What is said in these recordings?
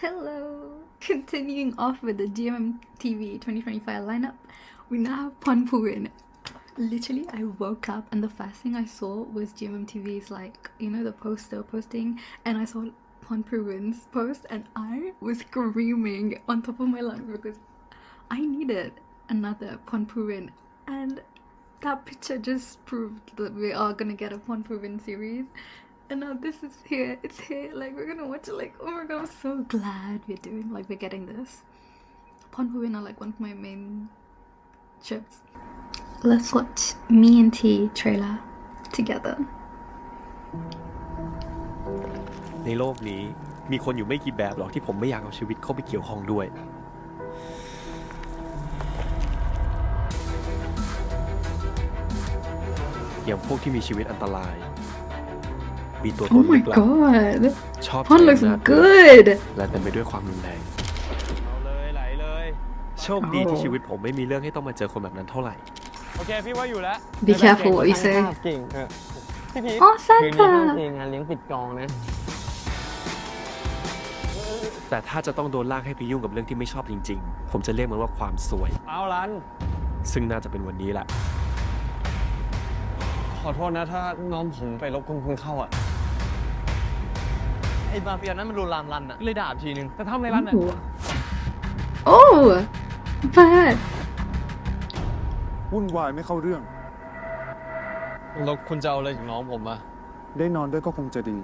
Hello! Continuing off with the GMMTV 2025 lineup, we now have Ponpurin. Literally, I woke up and the first thing I saw was GMMTV's, like, you know, the poster posting, and I saw Ponpurin's post, and I was screaming on top of my lungs because I needed another Ponpurin, and that picture just proved that we are gonna get a Ponpurin series. And now this is here. It's here. Like we're gonna watch it. Like oh my god, I'm so glad we're doing. Like we're getting this. Ponpurin are like one of my main ships. Let's watch Me and T trailer together. ในโลกนี้มีคนอยู่ไม่กี่แบบหรอกที่ผมไม่อยากเอาชีวิตเข้าไปเกี่ยวข้องด้วย อย่างพวกที่มีชีวิตอันตราย มีตัวต Oh น my ลึกลับ god, ชอบ Pon เจ looks อหน้า good. และเต็มไปด้วยความรุนแรง เอาเลยไหลเลย โชคดีที่ชีวิตผมไม่มีเรื่องให้ต้องมาเจอคนแบบนั้นเท่าไหร่ โอเคพี่ว่าอยู่แล้ว Be careful what you เก่ say. งเก่งเออพี่พีท Oh คืนนี้ห้าม Santa. เพลงงานเลี้ยงปิดกองนะ แต่ถ้าจะต้องโดนลากให้ไปยุ่งกับเรื่องที่ไม่ชอบจริง ๆ ผมจะเรียกมันว่าความสวย เอาลัน ซึ่งน่าจะเป็นวันนี้แหละ ขอโทษนะถ้าน้องผมไปรบกวนคุณเข้าอะ ไอ้มาเฟียนั้นมันรุนลามรันอะเลยด่าทีนึงแต่ทำในรันอะ Oh, oh, bad. วุ่นวายไม่เข้าเรื่อง แล้วคุณจะเอาอะไรจากน้องผมอะได้นอนด้วยก็คงจะดี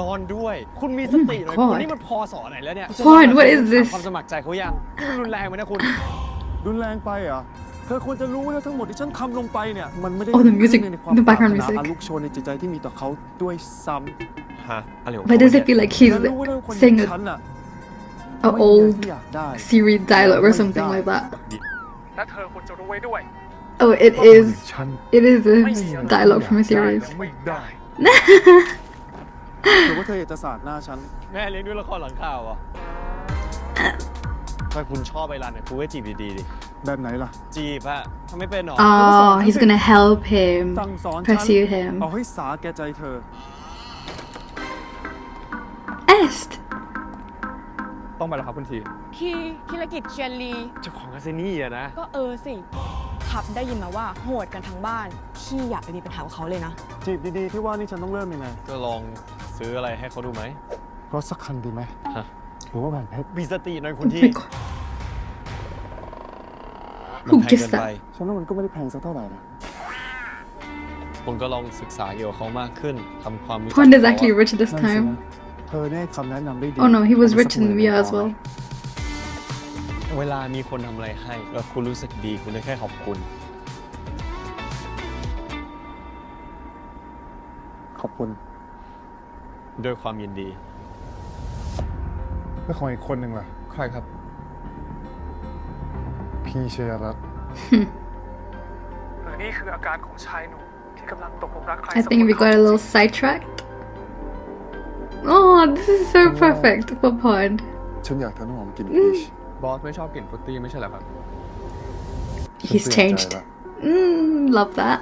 นอนด้วย คุณมีสติหน่อย Oh my คุณ God นี่มันพอสอนไหนแล้วเนี่ย Pon, what is this? ความสมัครใจเขายังนี่มันรุนแรงไหมนะคุณ รุนแรงไปเหรอะ เธอควรจะรู้นะทั้งหมดที่ฉันทำลงไปเนี่ย มันไม่ได้ Oh, the music- ขึ้นในความ the background ปรารถ music นาอาลุกโชนในจิตใจที่มีต่อเขาด้วยซ้ฮะอะไรของ Why เขา does เนี่ it ย feel like ำ he's เธอรู้ว่าคนอ saying ย่าง a, ฉันอะ a ไม่มีอะไร old ที่อยากได้ Siri dialogue or something like that? และเธอควรจะรู้ไว้ด้วย Oh, it is. It is a dialogue from a series. ไม่ได้ หรือว่าเธออยากจะสาดหน้าฉัน แม่เลี้ยงด้วยละครหลังข่าวเหรอะถ้าคุณชอบไอ้รันเนี่ยคุณก็จีบดีๆดิ แบบไหนล่ะ จีบอะทำไม่เป็นหรอ Oh, he's gonna help him สั่งสอนฉัน pursue him. เอาให้สาแก่ใจเธอ Est. ต้องไปแล้วครับคุณทีคีคิรกิจเชียนลี เจ้าของอาเซนี่อะนะ ก็เออสิทับได้ยินมาว่าโหดกันทั้งบ้านพี่อยากไปมีปัญหากับเขาเลยนะ จีบดีๆที่ว่านี่ฉันต้องเริ่มยังไงก็ลองซื้ออะไรให้เขาดูไหมรถสักคันดีไหมฮะ หรือว่าแหวนเพชรมีสติหน่อยคุ Oh ณที my god. มันแพง Who เกิ guessed นไป that? ฉันว่ามันก็ไม่ได้แพงสักเท่าไหร่นะ ผมก็ลองศึกษาเกี่ยวกับเขามากขึ้นทำความรู้จัก Pond is เขา actually อะ rich this นั่นสินะ time. เธอเนี่ยให้คำแนะนำได้ดี Oh no, he was เอาไป rich สักห in มื่น VR หนึ่ as งพอ well. เวลามีคนทำอะไรให้แล้วคุณรู้สึกดีคุณได้แค่ขอบคุณ ขอบคุณด้วยความยินดี แล้วของอีกคนหนึ่งล่ะ ใครครับ พี่เชยรัตน์หรือนี่คืออาการของชายหนุ่มที่กำลังตกหลุมรักใคร I think we got a little sidetracked. Oh, this is so perfect for Pond. ฉันอยากทำน้ำหอมกลิ่นพีชบอสไม่ชอบกลิ่นฟรุตตี้ไม่ใช่เหรอครับ He's ฉันเปลี่ยนใจ changed. ละ Mm, love that.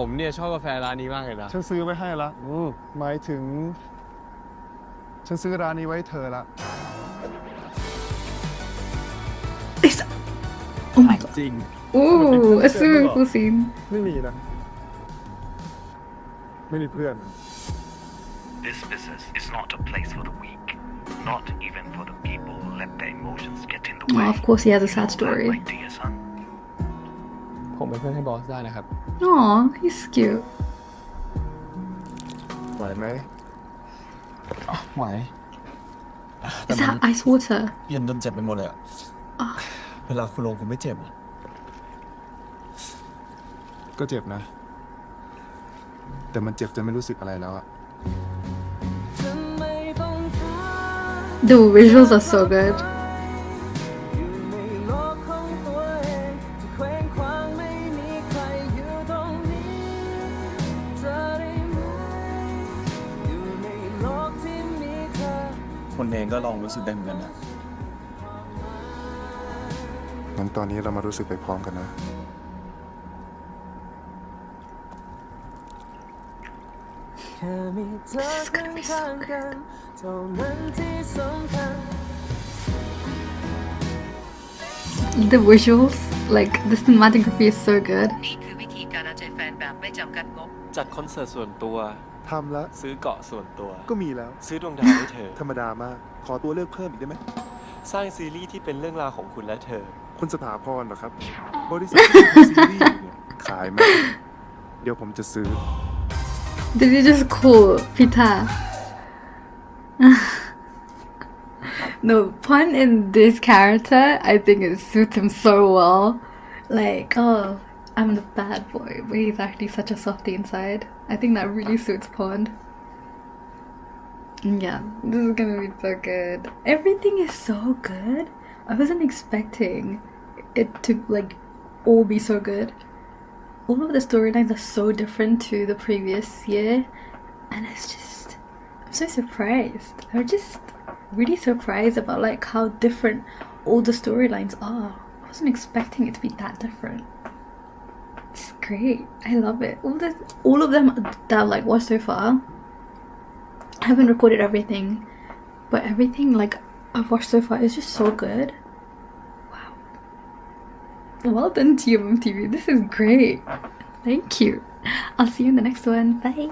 ผมเนี่ยชอบกาแฟร้านนี้มากเลยนะ ฉันซื้อไว้ให้ละอืมหมายถึง ฉันซื้อร้านนี้ไว้ให้เธอละ It's- Oh my god. จริง Ooh, a swimming pool scene. ไม่มีนะ ไม่มีเพื่อน This business is not a place for the weak, not even for the people who let their emotions get in the Oh, way. of course he has a You sad know that, story. my dear son. ผมเป็นเพื่อนให้บอสได้นะครับ Aw, he's cute. ไหวไหมไหว Is that ice water? เย็นจนเจ็บไปหมดเลยอะเวลาคุณลงคุณไม่เจ็บเหรอก็เจ็บนะ แต่มันเจ็บจนไม่รู้สึกอะไรแล้วอะ The visuals are so good. คนในองก็ลองรู้สึกได้เหมือนกันนะ งั้นตอนนี้เรามารู้สึกไปพร้อมกันนะ แค่มีเธอข้างๆกันเท่านั้นที่สำคัญ The visuals, like the cinematography is so good. นี่คือวิธีการเอาใจแฟนแบบไม่จำกัดงบ จัดคอนเสิร์ตส่วนตัว ทำแล้ว ซื้อเกาะส่วนตัว ก็มีแล้ว ซื้อดวงดาวให้เธอ ธรรมดามาก ขอตัวเลือกเพิ่มอีกได้ไหม สร้างซีรีส์ที่เป็นเรื่องราวของคุณและเธอ คุณสถาพรเหรอครับ บริษัทที่ทำซีรีส์อยู่เนี่ยขายไหมเดี๋ยวผมจะซื้อ This is just cool, Pita. the pun in this character, I think it suits him so well. Like, oh, I'm the bad boy, but he's actually such a softie inside. I think that really suits Pond. Yeah, this is gonna be so good. Everything is so good. I wasn't expecting it to like all be so good all of the storylines are so different to the previous year and it's just i'm so surprised i'm just really surprised about like how different all the storylines are i wasn't expecting it to be that different great i love it all the all of them that like watched so far i haven't recorded everything but everything like i've watched so far is just so good wow well done, TMM TV. This is great. Thank you. I'll see you in the next one. Bye.